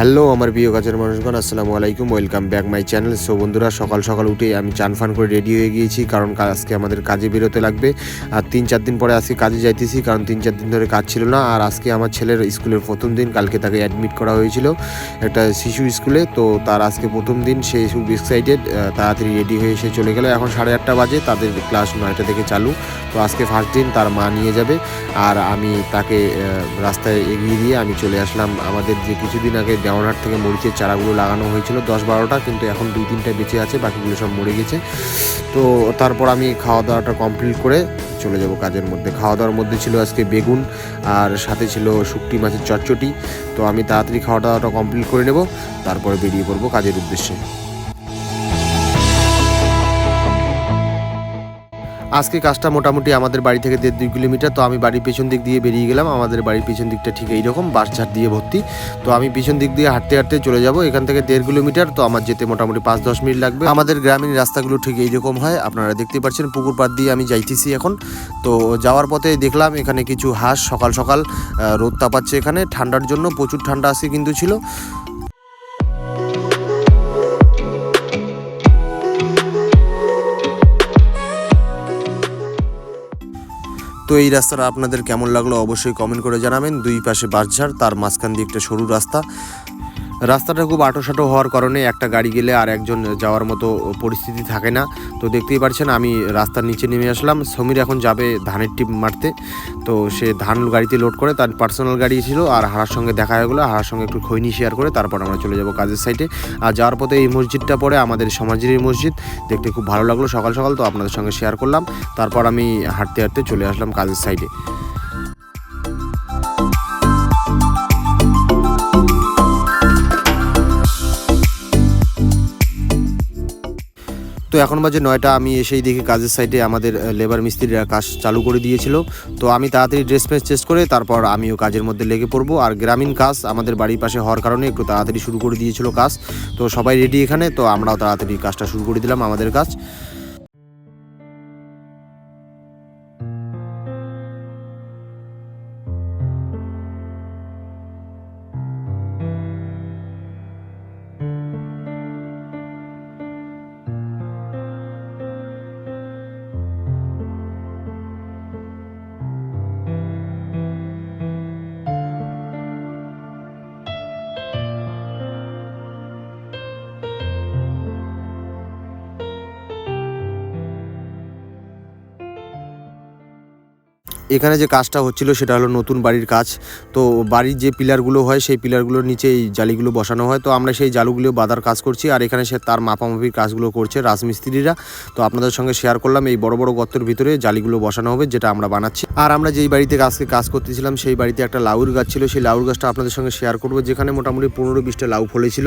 Hello, আমার প্রিয় কাজের মানুষগণ, আসসালামু আলাইকুম, welcome back my channel. So বন্ধুরা, সকাল সকাল উঠে আমি চান ফান করে রেডি হয়ে গিয়েছি, কারণ আজকে আমাদের কাজে বেরোতে লাগবে। আর তিন চার দিন পরে আজকে কাজে যাইতেছি, কারণ তিন চার দিন ধরে কাজ ছিল না। আর আজকে আমার ছেলের স্কুলের প্রথম দিন, কালকে তাকে অ্যাডমিট করা হয়েছিল একটা শিশু স্কুলে। তো তার আজকে প্রথম দিন, সে খুব এক্সাইটেড তাড়াতাড়ি রেডি হয়ে এসে চলে গেল। এখন সাড়ে আটটা বাজে, তাদের ক্লাস নয়টা থেকে চালু। তো আজকে ফার্স্ট দিন তার মা নিয়ে যাবে। আর আমি তাকে রাস্তায় এগিয়ে দিয়ে আমি চলে আসলাম। আমাদের যে কিছুদিন আগে দেওয়ানহাট থেকে মরিচের চারাগুলো লাগানো হয়েছিল দশ বারোটা, কিন্তু এখন দুই তিনটা বেঁচে আছে, বাকিগুলো সব মরে গেছে। তো তারপর আমি খাওয়া দাওয়াটা কমপ্লিট করে চলে যাব কাজের মধ্যে। খাওয়া দাওয়ার মধ্যে ছিল আজকে বেগুন, আর সাথে ছিল শুকটি মাছের চটচটি। তো আমি তাড়াতাড়ি খাওয়া দাওয়াটা কমপ্লিট করে নেব, তারপরে বেরিয়ে পড়ব কাজের উদ্দেশ্যে। আজকে কাজটা মোটামুটি আমাদের বাড়ি থেকে দেড় দুই কিলোমিটার, তো আমি বাড়ির পেছন দিক দিয়ে বেরিয়ে গেলাম। আমাদের বাড়ির পেছন দিকটা ঠিক এইরকম বাঁশঝাড় দিয়ে ভর্তি। তো আমি পিছন দিক দিয়ে হাঁটতে হাঁটতে চলে যাব। এখান থেকে দেড় কিলোমিটার, তো আমার যেতে মোটামুটি পাঁচ দশ মিনিট লাগবে। আমাদের গ্রামীণ রাস্তাগুলো ঠিক এইরকম হয়, আপনারা দেখতে পাচ্ছেন, পুকুর পাড় দিয়ে আমি যাইতেছি এখন। তো যাওয়ার পথে দেখলাম এখানে কিছু হাঁস সকাল সকাল রোদ তাপাচ্ছে এখানে। ঠান্ডার জন্য প্রচুর ঠান্ডা আজকে কিন্তু ছিল। তো এই রাস্তাটা আপনাদের কেমন লাগল অবশ্যই কমেন্ট করে জানাবেন। দুই পাশে বাঁশঝাড়, তার মাঝখান দিয়ে একটা সরু রাস্তা। রাস্তাটা খুব আটোসাটো হওয়ার কারণে একটা গাড়ি গেলে আর একজন যাওয়ার মতো পরিস্থিতি থাকে না। তো দেখতেই পারছেন, আমি রাস্তার নিচে নেমে আসলাম। সমীর এখন যাবে ধানের টিপ মারতে। তো সে ধান গাড়িতে লোড করে তার পার্সোনাল গাড়ি ছিল আর হারার সঙ্গে দেখা হয়ে গেলো। হারার সঙ্গে একটু খৈনি শেয়ার করে তারপর আমরা চলে যাব কাজের সাইডে আর যাওয়ার পথে এই মসজিদটা পড়ে আমাদের সমাজের এই মসজিদ। দেখতে খুব ভালো লাগল সকাল সকাল, তো আপনাদের সঙ্গে শেয়ার করলাম। তারপর আমি হাঁটতে হাঁটতে চলে আসলাম কাজের সাইডে তো এখন বাজে নয়টা, আমি এসেই দেখি কাজের সাইডে আমাদের লেবার মিস্ত্রিরা কাজ চালু করে দিয়েছিল। তো আমি তাড়াতাড়ি ড্রেস ফ্রেস চেস করে তারপর আমিও কাজের মধ্যে লেগে পড়ব। আর গ্রামীণ কাজ আমাদের বাড়ির পাশে হওয়ার কারণে একটু তাড়াতাড়ি শুরু করে দিয়েছিল কাজ। তো সবাই রেডি এখানে, তো আমরাও তাড়াতাড়ি কাজটা শুরু করে দিলাম আমাদের কাজ। এখানে যে কাজটা হচ্ছিল সেটা হলো নতুন বাড়ির কাজ। তো বাড়ির যে পিলারগুলো হয়, সেই পিলারগুলোর নিচে এই জালিগুলো বসানো হয়। তো আমরা সেই জালুগুলো বাঁধার কাজ করছি আর এখানে সে তার মাপামাপির কাজগুলো করছে রাজমিস্ত্রিরা। তো আপনাদের সঙ্গে শেয়ার করলাম এই বড় বড় গর্তের ভিতরে জালিগুলো বসানো হবে, যেটা আমরা বানাচ্ছি। আর আমরা যেই বাড়িতে আজকে কাজ করতেছিলাম, সেই বাড়িতে একটা লাউর গাছ ছিল। সেই লাউর গাছটা আপনাদের সঙ্গে শেয়ার করব, যেখানে মোটামুটি পনেরো বিশটা লাউ ফলেছিল।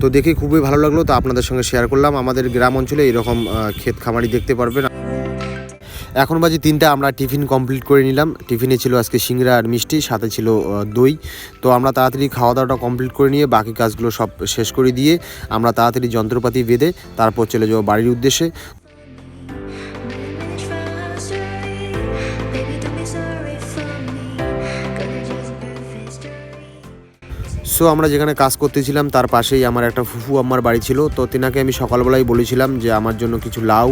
তো দেখে খুবই ভালো লাগল। তো আপনাদের সঙ্গে শেয়ার করলাম। আমাদের গ্রাম অঞ্চলে এরকম ক্ষেত খামারি দেখতে পারবেন। এখন বাজে তিনটা, আমরা টিফিন কমপ্লিট করে নিলাম। টিফিনে ছিল আজকে সিংড়া আর মিষ্টি, সাথে ছিল দই। তো আমরা তাড়াতাড়ি খাওয়া দাওয়াটা কমপ্লিট করে নিয়ে বাকি কাজগুলো সব শেষ করে দিয়ে আমরা তাড়াতাড়ি যন্ত্রপাতি বেঁধে তারপর চলে যাব বাড়ির উদ্দেশ্যে। সো আমরা যেখানে কাজ করতেছিলাম, তার পাশেই আমার একটা ফুফু আমার বাড়ি ছিল। তো তেনাকে আমি সকালবেলায় বলেছিলাম যে, আমার জন্য কিছু লাউ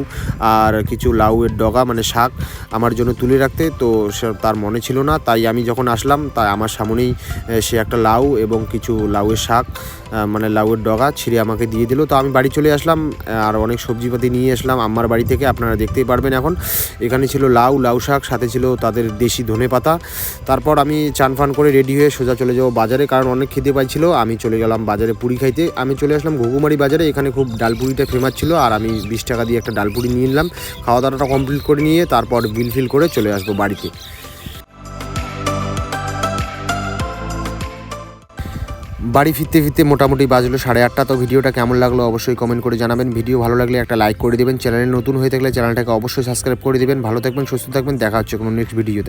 আর কিছু লাউয়ের ডগা মানে শাক আমার জন্য তুলে রাখতে। তো সে, তার মনে ছিল না। তাই আমি যখন আসলাম, তাই আমার সামনেই সে একটা লাউ এবং কিছু লাউয়ের শাক মানে লাউয়ের ডগা ছিঁড়ে আমাকে দিয়ে দিল। তো আমি বাড়ি চলে আসলাম আর অনেক সবজিপাতি নিয়ে আসলাম আমার বাড়ি থেকে। আপনারা দেখতেই পারবেন এখন। এখানে ছিল লাউ লাউ শাক, সাথে ছিল তাদের দেশি ধনে পাতা তারপর আমি চান ফান করে রেডি হয়ে সোজা চলে যাব বাজারে, কারণ অনেক খেতে পাইছিল আমি চলে গেলাম বাজারে পুরি খাইতে। আমি চলে আসলাম ঘুঘুমারি বাজারে, এখানে খুব ডালপুরিটা ফেমাস ছিল, আর আমি বিশ টাকা দিয়ে একটা ডালপুরি নিয়ে নিলাম। খাওয়া দাওয়াটা কমপ্লিট করে নিয়ে তারপর বিল ফিল করে চলে আসব বাড়িতে। বাড়ি ফিরতে ফিরতে মোটামুটি বাজলো সাড়ে আটটা, তো ভিডিওটা কেমন লাগল অবশ্যই কমেন্ট করে জানাবেন। ভিডিও ভালো লাগলে একটা লাইক করে দেবেন। চ্যানেলে নতুন হয়ে থাকলে চ্যানেলটাকে অবশ্যই সাবস্ক্রাইব করে দেবেন। ভালো থাকবেন, সুস্থ থাকবেন। দেখা হচ্ছে কোনো নেক্সট ভিডিওতে